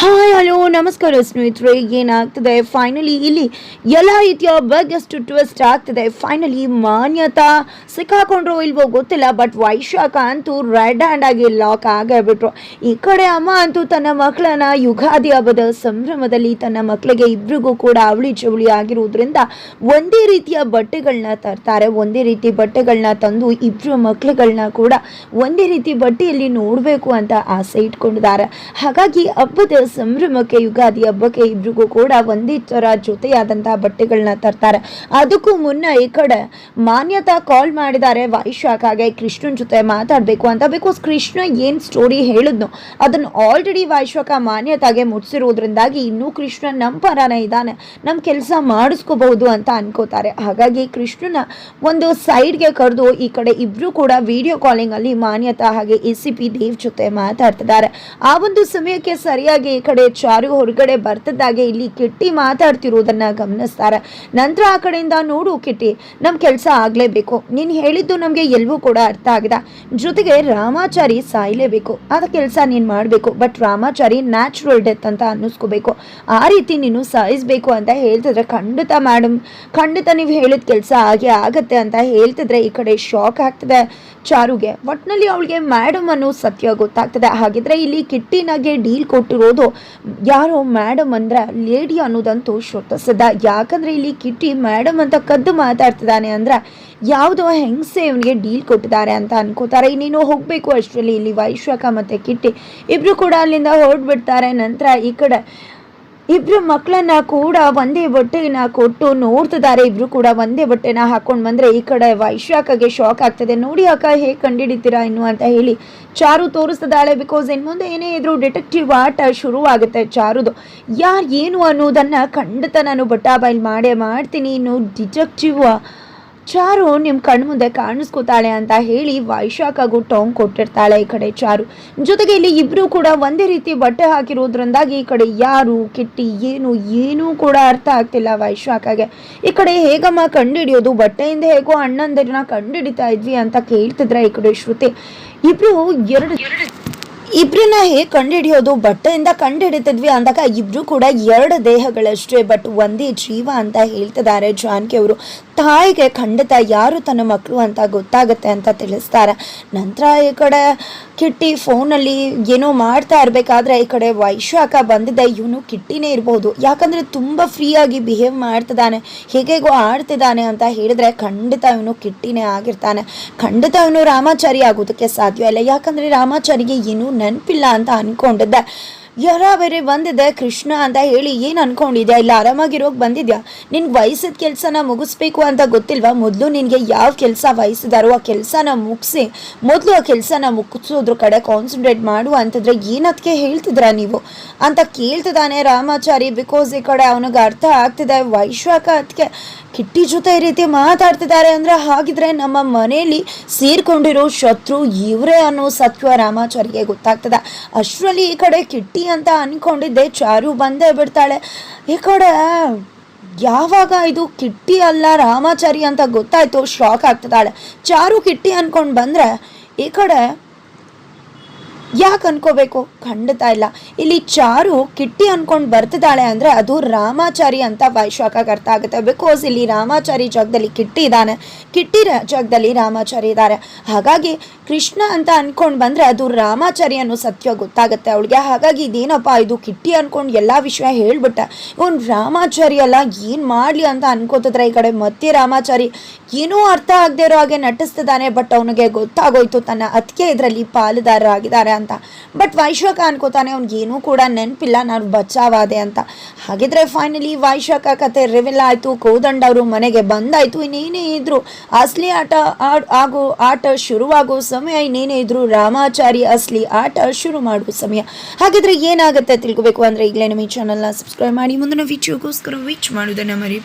How hi hello, ನಮಸ್ಕಾರ ಸ್ನೇಹಿತರೆ, ಏನಾಗ್ತದೆ? ಫೈನಲಿ ಇಲ್ಲಿ ಎಲ್ಲ ರೀತಿಯ ಬಗ್ಗೆಷ್ಟು ಟ್ವಿಸ್ಟ್ ಆಗ್ತದೆ. ಫೈನಲಿ ಮಾನ್ಯತಾ ಸಿಕ್ಕಾಕೊಂಡ್ರು ಇಲ್ವೋ ಗೊತ್ತಿಲ್ಲ ಬಟ್ ವೈಶಾಖ ಅಂತೂ ರೆಡ್ ಹ್ಯಾಂಡ್ ಆಗಿ ಲಾಕ್ ಆಗೇ ಬಿಟ್ರು ಈ ಕಡೆ ಅಮ್ಮ ಅಂತೂ ತನ್ನ ಮಕ್ಕಳನ್ನ ಯುಗಾದಿ ಹಬ್ಬದ ಸಂಭ್ರಮದಲ್ಲಿ ತನ್ನ ಮಕ್ಕಳಿಗೆ ಇಬ್ರಿಗೂ ಕೂಡ ಅವಳಿ ಚವಳಿ ಆಗಿರುವುದರಿಂದ ಒಂದೇ ರೀತಿಯ ಬಟ್ಟೆಗಳನ್ನ ತರ್ತಾರೆ. ಒಂದೇ ರೀತಿ ಬಟ್ಟೆಗಳನ್ನ ತಂದು ಇಬ್ರು ಮಕ್ಕಳುಗಳನ್ನ ಕೂಡ ಒಂದೇ ರೀತಿ ಬಟ್ಟೆಯಲ್ಲಿ ನೋಡಬೇಕು ಅಂತ ಆಸೆ ಇಟ್ಕೊಂಡಿದ್ದಾರೆ. ಹಾಗಾಗಿ ಹಬ್ಬದ ಸಂಭ್ರಮಕ್ಕೆ ಯುಗಾದಿ ಹಬ್ಬಕ್ಕೆ ಇಬ್ರಿಗೂ ಕೂಡ ಒಂದೇ ಥರ ಜೊತೆಯಾದಂತಹ ಬಟ್ಟೆಗಳನ್ನ ತರ್ತಾರೆ. ಅದಕ್ಕೂ ಮುನ್ನ ಈ ಕಡೆ ಮಾನ್ಯತಾ ಕಾಲ್ ಮಾಡಿದ್ದಾರೆ. ವೈಶಾಖಗೆ ಕೃಷ್ಣನ್ ಜೊತೆ ಮಾತಾಡಬೇಕು ಅಂತ. ಬಿಕಾಸ್ ಕೃಷ್ಣ ಏನು ಸ್ಟೋರಿ ಹೇಳಿದ್ನು, ಅದನ್ನು ಆಲ್ರೆಡಿ ವೈಶಾಖ ಮಾನ್ಯತಾಗೆ ಮುಟ್ಸಿರೋದ್ರಿಂದಾಗಿ ಇನ್ನೂ ಕೃಷ್ಣ ನಮ್ಮ ಪರನೇ ಇದ್ದಾನೆ. ನಮ್ಮ ಕೆಲಸ ಮಾಡಿಸ್ಕೋಬಹುದು ಅಂತ ಅನ್ಕೋತಾರೆ. ಹಾಗಾಗಿ ಕೃಷ್ಣನ ಒಂದು ಸೈಡ್ಗೆ ಕರೆದು ಈ ಕಡೆ ಇಬ್ರು ಕೂಡ ವಿಡಿಯೋ ಕಾಲಿಂಗ್ ಅಲ್ಲಿ ಮಾನ್ಯತಾ ಹಾಗೆ ಎ ಸಿ ಪಿ ದೇವ್ ಜೊತೆ ಮಾತಾಡ್ತಿದ್ದಾರೆ. ಆ ಒಂದು ಸಮಯಕ್ಕೆ ಸರಿಯಾಗಿ ಈ ಕಡೆ ಚಾರು ಹೊರಗಡೆ ಬರ್ತದಾಗೆ ಇಲ್ಲಿ ಕಿಟ್ಟಿ ಮಾತಾಡ್ತಿರೋದನ್ನ ಗಮನಿಸ್ತಾರೆ. ನಂತರ ಆ ಕಡೆಯಿಂದ ನೋಡು ಕಿಟ್ಟಿ ನಮ್ಮ ಕೆಲಸ ಆಗ್ಲೇಬೇಕು. ನೀನು ಹೇಳಿದ್ದು ನಮಗೆ ಎಲ್ಲವೂ ಕೂಡ ಅರ್ಥ ಆಗಿದೆ. ಜೊತೆಗೆ ರಾಮಾಚಾರಿ ಸಾಯ್ಲೇಬೇಕು. ಅದ ಕೆಲಸ ನೀನು ಮಾಡಬೇಕು. ಬಟ್ ರಾಮಾಚಾರಿ ನ್ಯಾಚುರಲ್ ಡೆತ್ ಅಂತ ಅನ್ನಿಸ್ಕೋಬೇಕು. ಆ ರೀತಿ ನೀನು ಸಾಯಿಸ್ಬೇಕು ಅಂತ ಹೇಳ್ತಿದ್ರೆ ಖಂಡಿತ ಮೇಡಮ್ ಖಂಡಿತ ನೀವು ಹೇಳಿದ ಕೆಲಸ ಹಾಗೆ ಆಗತ್ತೆ ಅಂತ ಹೇಳ್ತಿದ್ರೆ ಈ ಕಡೆ ಶಾಕ್ ಆಗ್ತದೆ ಚಾರುಗೆ. ಒಟ್ನಲ್ಲಿ ಅವಳಿಗೆ ಮೇಡಮ್ ಅನ್ನೋ ಸತ್ಯ ಗೊತ್ತಾಗ್ತದೆ. ಹಾಗಿದ್ರೆ ಇಲ್ಲಿ ಕಿಟ್ಟಿನಾಗೆ ಡೀಲ್ ಕೊಟ್ಟಿರೋದು ಯಾರೋ ಮೇಡಮ್ ಅಂದ್ರೆ ಲೇಡಿ ಅನ್ನೋದಂತೂ ಶ್ರುತಸಿದ್ದ ಯಾಕಂದ್ರೆ ಇಲ್ಲಿ ಕಿಟ್ಟಿ ಮೇಡಮ್ ಅಂತ ಕದ್ದು ಮಾತಾಡ್ತಿದ್ದಾನೆ ಅಂದ್ರೆ ಯಾವುದೋ ಹೆಂಗಸೆ ಇವನಿಗೆ ಡೀಲ್ ಕೊಟ್ಟಿದ್ದಾರೆ ಅಂತ ಅನ್ಕೋತಾರೆ. ಇನ್ನೇನು ಹೋಗಬೇಕು ಅಷ್ಟರಲ್ಲಿ ಇಲ್ಲಿ ವೈಶ್ವಕ ಮತ್ತೆ ಕಿಟ್ಟಿ. ಇಬ್ರು ಕೂಡ ಅಲ್ಲಿಂದ ಹೊರಡ್ಬಿಡ್ತಾರೆ. ನಂತರ ಈ ಕಡೆ ಇಬ್ರು ಮಕ್ಕಳನ್ನ ಕೂಡ ಒಂದೇ ಬಟ್ಟೆನ ಕೊಟ್ಟು ನೋಡ್ತಿದ್ದಾರೆ. ಇಬ್ರು ಕೂಡ ಒಂದೇ ಬಟ್ಟೆನ ಹಾಕೊಂಡು ಬಂದ್ರೆ ಈ ಕಡೆ ವೈಶಾಖಗೆ ಶಾಕ್ ಆಗ್ತದೆ. ನೋಡಿ ಅಕ್ಕ, ಹೇಗೆ ಕಂಡಿಡಿತೀರಾ ಇನ್ನು ಅಂತ ಹೇಳಿ ಚಾರು ತೋರಿಸ್ತಿದ್ದಾಳೆ. ಬಿಕಾಸ್ ಇನ್ ಮುಂದೆ ಏನೇ ಇದ್ರು ಡಿಟೆಕ್ಟಿವ್ ಆಟ ಶುರುವಾಗುತ್ತೆ ಚಾರುದು. ಯಾರು ಏನು ಅನ್ನೋದನ್ನ ಖಂಡಿತ ನಾನು ಬಟ್ಟಾಬೈಲ್ ಮಾಡೇ ಮಾಡ್ತೀನಿ. ಇನ್ನು ಡಿಟೆಕ್ಟಿವ್ ಚಾರು ನಿಮ್ಮ ಕಣ್ಣು ಮುಂದೆ ಕಾಣಿಸ್ಕೋತಾಳೆ ಅಂತ ಹೇಳಿ ವೈಶಾಖಗೂ ಟಾಂಗ್ ಕೊಟ್ಟಿರ್ತಾಳೆ ಈ ಕಡೆ ಚಾರು. ಜೊತೆಗೆ ಇಲ್ಲಿ ಇಬ್ರು ಕೂಡ ಒಂದೇ ರೀತಿ ಬಟ್ಟೆ ಹಾಕಿರೋದ್ರಿಂದಾಗಿ ಈ ಕಡೆ ಯಾರು, ಕಿಟ್ಟಿ, ಏನು, ಏನೂ ಕೂಡ ಅರ್ಥ ಆಗ್ತಿಲ್ಲ ವೈಶಾಖಗೆ. ಈ ಕಡೆ ಹೇಗಮ್ಮ ಕಂಡುಹಿಡಿಯೋದು ಬಟ್ಟೆಯಿಂದ ಹೇಗೋ ಅಣ್ಣಂದಿರನ್ನ ಕಂಡುಹಿಡಿತಾ ಇದ್ವಿ ಅಂತ ಕೇಳ್ತಿದ್ರೆ ಈ ಕಡೆ ಶ್ರುತಿ. ಇಬ್ರು ಎರಡು ಇಬ್ರನ್ನ ಹೇಗೆ ಕಂಡುಹಿಡಿಯೋದು ಬಟ್ಟೆಯಿಂದ ಕಂಡುಹಿಡಿತಿದ್ವಿ ಅಂದಾಗ ಇಬ್ರು ಕೂಡ ಎರಡು ದೇಹಗಳಷ್ಟೇ, ಬಟ್ ಒಂದೇ ಜೀವ ಅಂತ ಹೇಳ್ತಿದ್ದಾರೆ ಜಾನ್ಕಿ ಅವರು ತಾಯಿಗೆ ಖಂಡಿತ ಯಾರು ತನ್ನ ಮಕ್ಕಳು ಅಂತ ಗೊತ್ತಾಗುತ್ತೆ ಅಂತ ತಿಳಿಸ್ತಾರೆ. ನಂತರ ಈ ಕಡೆ ಕಿಟ್ಟಿ ಫೋನಲ್ಲಿ ಏನೋ ಮಾಡ್ತಾ ಇರಬೇಕಾದ್ರೆ ಈ ಕಡೆ ವೈಶಾಖ ಬಂದಿದೆ. ಇವನು ಕಿಟ್ಟಿನೇ ಇರ್ಬೋದು. ಯಾಕಂದರೆ ತುಂಬ ಫ್ರೀಯಾಗಿ ಬಿಹೇವ್ ಮಾಡ್ತಿದ್ದಾನೆ. ಹೇಗೆಗೋ ಆಡ್ತಿದ್ದಾನೆ ಅಂತ ಹೇಳಿದ್ರೆ ಖಂಡಿತ ಇವನು ಕಿಟ್ಟಿನೇ ಆಗಿರ್ತಾನೆ. ಖಂಡಿತ ಇವನು ರಾಮಾಚಾರಿ ಆಗೋದಕ್ಕೆ ಸಾಧ್ಯ ಇಲ್ಲ. ಯಾಕಂದರೆ ರಾಮಾಚಾರಿಗೆ ಏನೂ ನೆನಪಿಲ್ಲ ಅಂತ ಅಂದ್ಕೊಂಡಿದ್ದೆ ಯಾರ ಬೇರೆ ಬಂದಿದೆ ಕೃಷ್ಣ ಅಂತ ಹೇಳಿ ಏನು ಅನ್ಕೊಂಡಿದ್ಯಾ? ಇಲ್ಲ ಆರಾಮಾಗಿರೋಗಿ ಬಂದಿದ್ಯಾ? ನಿನ್ಗೆ ವಯಸ್ಸಿದ ಕೆಲಸನ ಮುಗಿಸ್ಬೇಕು ಅಂತ ಗೊತ್ತಿಲ್ವಾ? ಮೊದಲು ನಿನಗೆ ಯಾವ ಕೆಲಸ ವಹಿಸಿದಾರೋ ಆ ಕೆಲಸನ ಮುಗಿಸಿ, ಮೊದಲು ಆ ಕೆಲಸನ ಮುಗಿಸೋದ್ರ ಕಡೆ ಕಾನ್ಸಂಟ್ರೇಟ್ ಮಾಡು ಅಂತಂದ್ರೆ ಏನದಕ್ಕೆ ಹೇಳ್ತಿದ್ರ ನೀವು? ಅಂತ ಕೇಳ್ತಿದ್ದಾನೆ ರಾಮಾಚಾರಿ ಬಿಕಾಸ್ ಈ ಕಡೆ ಅವನಿಗೆ ಅರ್ಥ ಆಗ್ತಿದೆ. ವೈಶಾಖ ಅದಕ್ಕೆ ಕಿಟ್ಟಿ ಜೊತೆ ಈ ರೀತಿ ಮಾತಾಡ್ತಿದ್ದಾರೆ ಅಂದ್ರೆ ಹಾಗಿದ್ರೆ ನಮ್ಮ ಮನೆಯಲ್ಲಿ ಸೇರ್ಕೊಂಡಿರೋ ಶತ್ರು ಇವರೇ ಅನ್ನೋ ಸತ್ವ ರಾಮಾಚಾರಿಗೆ ಗೊತ್ತಾಗ್ತದೆ. ಅಷ್ಟರಲ್ಲಿ ಈ ಕಡೆ ಕಿಟ್ಟಿ ಅಂತ ಅನ್ಕೊಂಡಿದ್ದೆ. ಚಾರು ಬಂದೇ ಬಿಡ್ತಾಳೆ. ಈ ಕಡೆ ಯಾವಾಗ ಇದು ಕಿಟ್ಟಿ ಅಲ್ಲ ರಾಮಾಚಾರಿ ಅಂತ ಗೊತ್ತಾಯ್ತು. ಶಾಕ್ ಆಗ್ತದಾಳೆ ಚಾರು ಕಿಟ್ಟಿ ಅನ್ಕೊಂಡು ಬಂದ್ರೆ ಈ ಕಡೆ ಯಾಕೆ ಅನ್ಕೋಬೇಕು? ಖಂಡಿತ ಇಲ್ಲ. ಇಲ್ಲಿ ಚಾರು ಕಿಟ್ಟಿ ಅನ್ಕೊಂಡು ಬರ್ತಿದ್ದಾಳೆ ಅಂದ್ರೆ ಅದು ರಾಮಾಚಾರಿ ಅಂತ ವೈಶಾಖಕ್ಕೆ ಅರ್ಥ ಆಗುತ್ತೆ. ಬಿಕಾಸ್ ಇಲ್ಲಿ ರಾಮಾಚಾರಿ ಜಾಗದಲ್ಲಿ ಕಿಟ್ಟಿ ಇದ್ದಾನೆ. ಕಿಟ್ಟಿ ಜಾಗದಲ್ಲಿ ರಾಮಾಚಾರಿ ಇದ್ದಾರೆ. ಹಾಗಾಗಿ ಕೃಷ್ಣ ಅಂತ ಅನ್ಕೊಂಡು ಬಂದ್ರೆ ಅದು ರಾಮಾಚಾರಿ ಅನ್ನೋ ಸತ್ಯ ಗೊತ್ತಾಗುತ್ತೆ ಅವಳಿಗೆ. ಹಾಗಾಗಿ ಇದೇನಪ್ಪ, ಇದು ಕಿಟ್ಟಿ ಅನ್ಕೊಂಡು ಎಲ್ಲ ವಿಷಯ ಹೇಳ್ಬಿಟ್ಟ. ಇವನು ರಾಮಾಚಾರಿ ಅಲ್ಲ, ಏನು ಮಾಡಲಿ ಅಂತ ಅನ್ಕೋತಿದ್ರೆ ಈ ಕಡೆ ಮತ್ತೆ ರಾಮಾಚಾರಿ ಏನೂ ಅರ್ಥ ಆಗದೆ ಇರೋ ಹಾಗೆ ನಟಿಸ್ತಿದ್ದಾನೆ ಬಟ್ ಅವನಿಗೆ ಗೊತ್ತಾಗೋಯ್ತು ತನ್ನ ಅತ್ಯ ಇದರಲ್ಲಿ ಪಾಲುದಾರರಾಗಿದ್ದಾರೆ ಅಂತ. ಬಟ್ ವೈಶಾಖ ಅನ್ಕೋತಾನೆ, ಅವ್ನಿಗೆ ಏನೂ ಕೂಡ ನೆನಪಿಲ್ಲ, ನಾನು ಬಚಾವಾದೆ ಅಂತ. ಹಾಗಿದ್ರೆ ಫೈನಲಿ ವೈಶಾಖ ಕತೆ ರಿವೆಲ್ ಆಯಿತು, ಕೋದಂಡ ಅವರು ಮನೆಗೆ ಬಂದಾಯ್ತು, ಇನ್ನೇನೇ ಇದ್ರು. ಅಸಲಿ ಆಟ ಆಗೋ ಆಟ ಶುರುವಾಗೋ ಸಮಯ, ಇನ್ನೇನೇ ಇದ್ರು. ರಾಮಾಚಾರಿ ಅಸಲಿ ಆಟ ಶುರು ಮಾಡುವ ಸಮಯ. ಹಾಗಿದ್ರೆ ಏನಾಗುತ್ತೆ ತಿಳ್ಕೊಬೇಕು ಅಂದರೆ ಈಗಲೇ ನಮ್ಮ ಈ ಚಾನಲ್ನ ಸಬ್ಸ್ಕ್ರೈಬ್ ಮಾಡಿ. ಮುಂದಿನ ವಿಡಿಯೋಗೋಸ್ಕರ ವಿಚ್ ಮಾಡೋದನ್ನು ಮರಿ